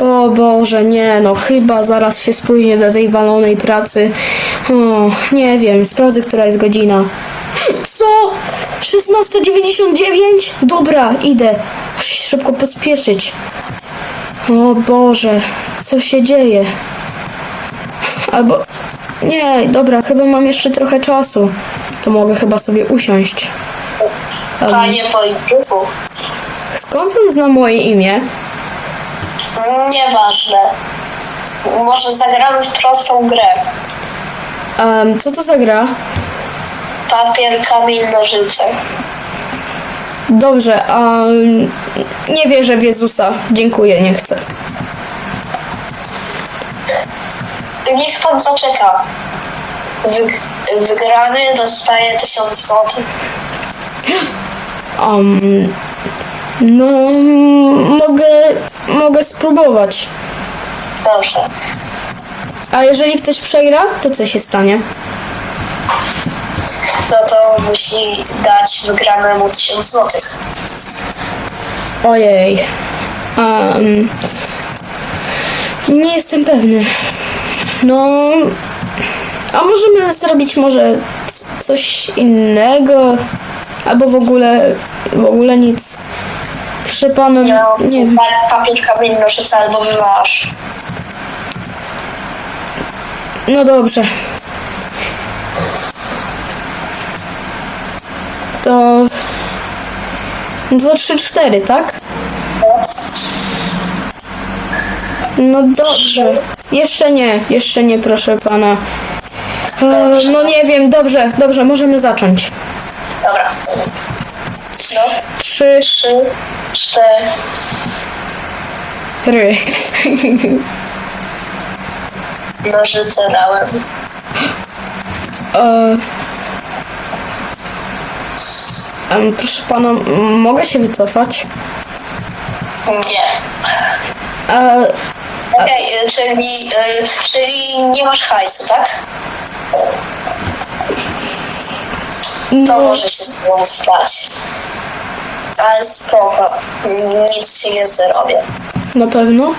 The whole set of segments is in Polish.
O Boże, nie no, chyba zaraz się spóźnię do tej walonej pracy. O, nie wiem, sprawdzę, która jest godzina. Co? 16.99? Dobra, idę. Muszę się szybko pospieszyć. O Boże, co się dzieje? Albo... Nie, dobra, chyba mam jeszcze trochę czasu. To mogę chyba sobie usiąść. Panie polityku, skąd on zna moje imię? Nieważne. Może zagramy w prostą grę. Em, co to za gra? Papier, kamień, nożyce. Dobrze, a nie wierzę w Jezusa. Dziękuję, nie chcę. Niech pan zaczeka. Wyg- wygrany dostaje 1000 złotych. Um, no, mogę, mogę spróbować. Dobrze. A jeżeli ktoś przegra, to co się stanie? No to musi dać wygranemu 1000 złotych. Ojej. Um, nie jestem pewny. No, a możemy zrobić może coś innego? Albo w ogóle, w ogóle nic. Proszę pana, No, nie wiem. papier, kamień, nożyce albo wyważ. No dobrze. To. No to 3-4, tak? No dobrze. Jeszcze nie, jeszcze nie, proszę pana. E, no nie wiem, dobrze, dobrze, możemy zacząć. Dobra. No. Trzy, Trzy, cztery. Nożyce dałem. E, em, proszę pana, m- mogę się wycofać? Nie. E, Okej, y, czyli, y, czyli nie masz hajsu, tak? To no, może się z tobą stać. Ale spoko, nic ci nie zrobię. Na pewno.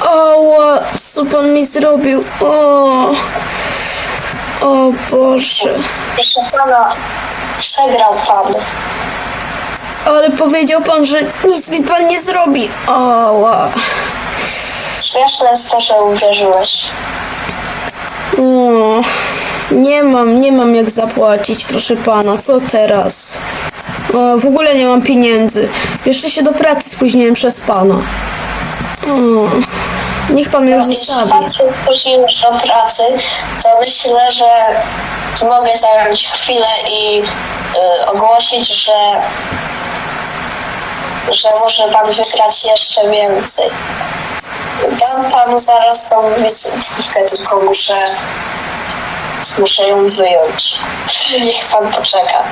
Oła, co pan mi zrobił? O, o Boże. Proszę pana, przegrał pan. Ale powiedział pan, że nic mi pan nie zrobi. Oła. Śmieszne jest to, że uwierzyłeś. O, nie mam, nie mam jak zapłacić, proszę pana. Co teraz? O, w ogóle nie mam pieniędzy. Jeszcze się do pracy spóźniłem przez pana. O, niech pan mnie już Jeśli zostawi. pan się spóźniłeś do pracy, to myślę, że mogę zająć chwilę i y, ogłosić, że że może pan wygrać jeszcze więcej. Dam panu zaraz tą wizytówkę, tylko muszę muszę ją wyjąć. Niech pan poczeka.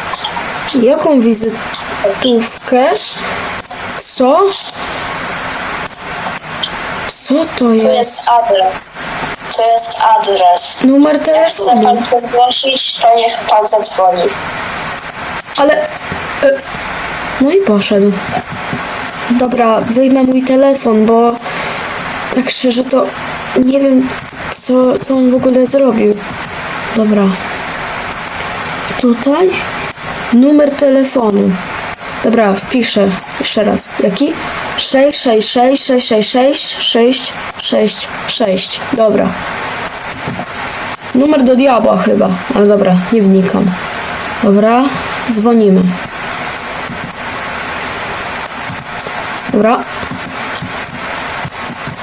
Jaką wizytówkę? Co? Co to Tu jest? jest adres. To jest adres. Numer Jak chce telefonu. pan to zgłosić, to niech pan zadzwoni. Ale. E, no i poszedł. Dobra, wyjmę mój telefon, bo tak szczerze to nie wiem, co, co on w ogóle zrobił. Dobra. Tutaj numer telefonu. Dobra, wpiszę jeszcze raz. Jaki? 666 666 666. Dobra. Numer do diabła chyba. Ale dobra, nie wnikam. Dobra, dzwonimy. Dobra.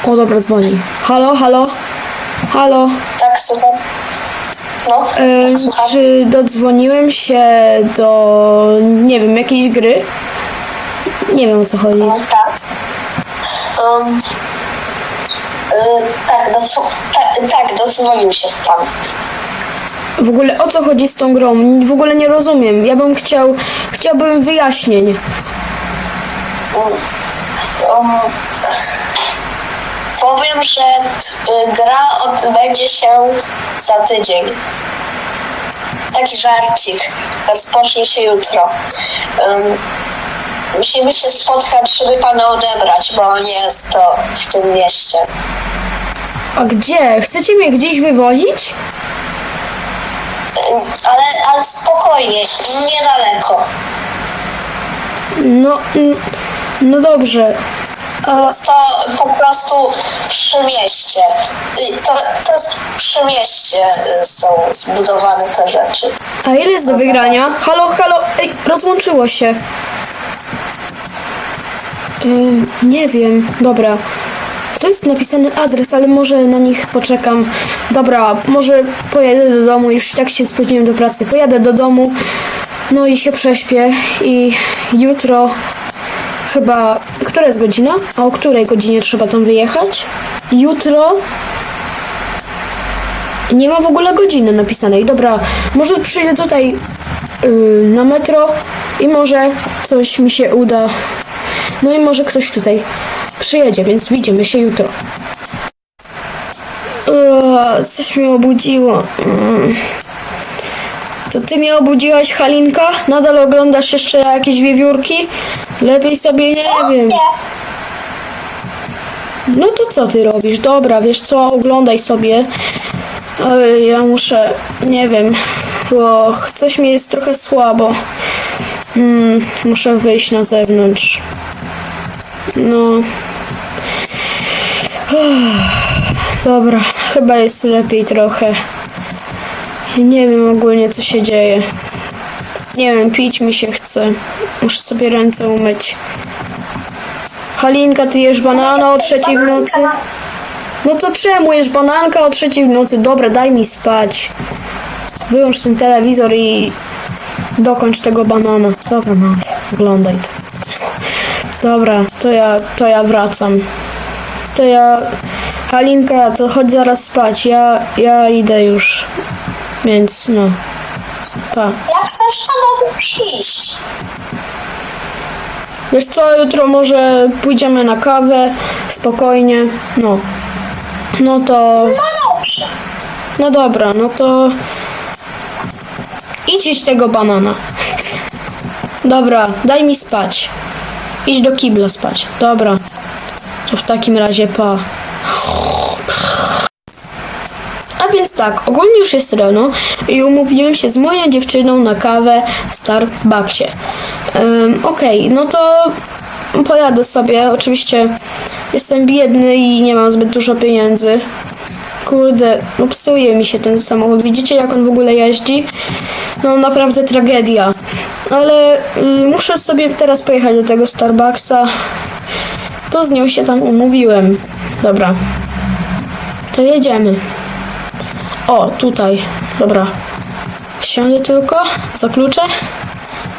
O, dobra, dzwoni. Halo, halo? Halo? Tak, słucham. No, tak, słucham. czy dodzwoniłem się do, nie wiem, jakiejś gry? Nie wiem o co chodzi. No, tak. Um, y, tak, dosł- ta, tak, dozwolił się pan. W ogóle o co chodzi z tą grą? W ogóle nie rozumiem. Ja bym chciał, chciałbym wyjaśnień. Um, powiem, że y, gra odbędzie się za tydzień. Taki żarcik. Rozpocznie się jutro. Um, musimy się spotkać, żeby pana odebrać, bo nie jest to w tym mieście. A gdzie? Chcecie mnie gdzieś wywozić? Ale, ale spokojnie, niedaleko. No, no dobrze. Jest to po prostu przy mieście. Y, To, to jest przy mieście y, są zbudowane te rzeczy. a ile jest do wygrania? Halo, halo, ej, rozłączyło się. Ym, nie wiem, dobra. Tu jest napisany adres, ale może na nich poczekam. Dobra, może pojadę do domu, już tak się spóźniłem do pracy. Pojadę do domu, no i się prześpię i jutro chyba... Która jest godzina? A o której godzinie trzeba tam wyjechać? Jutro nie ma w ogóle godziny napisanej. Dobra, może przyjdę tutaj yy, na metro i może coś mi się uda. No i może ktoś tutaj przyjedzie, więc widzimy się jutro. Eee, coś mnie obudziło. Mm. To ty mnie obudziłaś, Halinka? Nadal oglądasz jeszcze jakieś wiewiórki? Lepiej sobie nie wiem. No to co ty robisz? Dobra, wiesz co, oglądaj sobie. Ale ja muszę, nie wiem, bo coś mi jest trochę słabo. Mm, muszę wyjść na zewnątrz. No. Uff, Dobra, chyba jest lepiej trochę. Nie wiem ogólnie co się dzieje. Nie wiem, pić mi się chce. Muszę sobie ręce umyć. Halinka, ty jesz banana o trzeciej w nocy? No to czemu jesz bananka o trzeciej w nocy? Dobra, daj mi spać. Wyłącz ten telewizor i dokończ tego banana. Dobra, no, oglądaj to. Dobra, to ja, to ja wracam. To ja... Halinka, to chodź zaraz spać. Ja, ja idę już. Więc no. Pa. Jak chcesz, to mogę przyjść. Wiesz co, jutro może pójdziemy na kawę, spokojnie, no. No to, No dobrze. no dobra, no to idź iść tego banana. Dobra, daj mi spać. Idź do kibla spać. Dobra. To w takim razie pa. A więc tak, ogólnie już jest rano i umówiłem się z moją dziewczyną na kawę w Starbucksie. Um, Okej, no to pojadę sobie. Oczywiście jestem biedny i nie mam zbyt dużo pieniędzy. Kurde, no psuje mi się ten samochód. Widzicie jak on w ogóle jeździ? No naprawdę tragedia. Ale y, muszę sobie teraz pojechać do tego Starbucksa. Bo z nią się tam umówiłem. Dobra. To jedziemy. O, tutaj. Dobra. Wsiądę tylko. Zakluczę.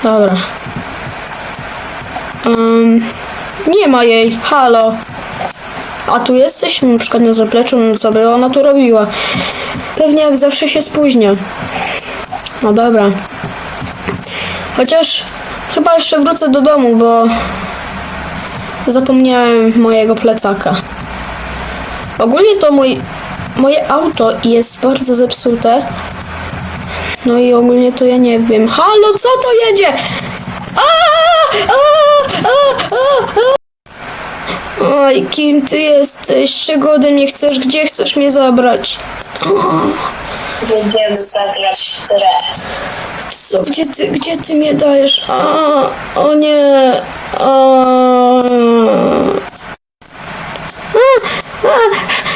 Dobra. Ym, nie ma jej. Halo. A tu jesteś? Na przykład na zapleczu, no co by ona tu robiła? Pewnie jak zawsze się spóźnia. No dobra. Chociaż chyba jeszcze wrócę do domu, bo zapomniałem mojego plecaka. Ogólnie to mój, moje auto jest bardzo zepsute. No i ogólnie to ja nie wiem. Halo, co to jedzie? A, a, a, a, a. Oj, kim ty jesteś? Czego ode mnie chcesz? Gdzie chcesz mnie zabrać? Będziemy zagrać w grę. Co, gdzie ty, gdzie ty mnie dajesz? A, o nie. A.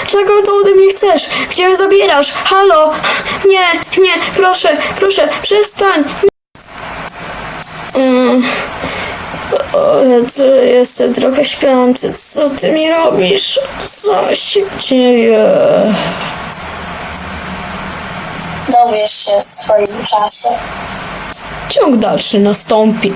Czego to ode mnie chcesz? Gdzie mnie zabierasz? Halo? Nie, nie, proszę, proszę, przestań. Mm. O, ja jestem trochę śpiący. Co ty mi robisz? Co się dzieje? Dowiesz się w swoim czasie. Ciąg dalszy nastąpi.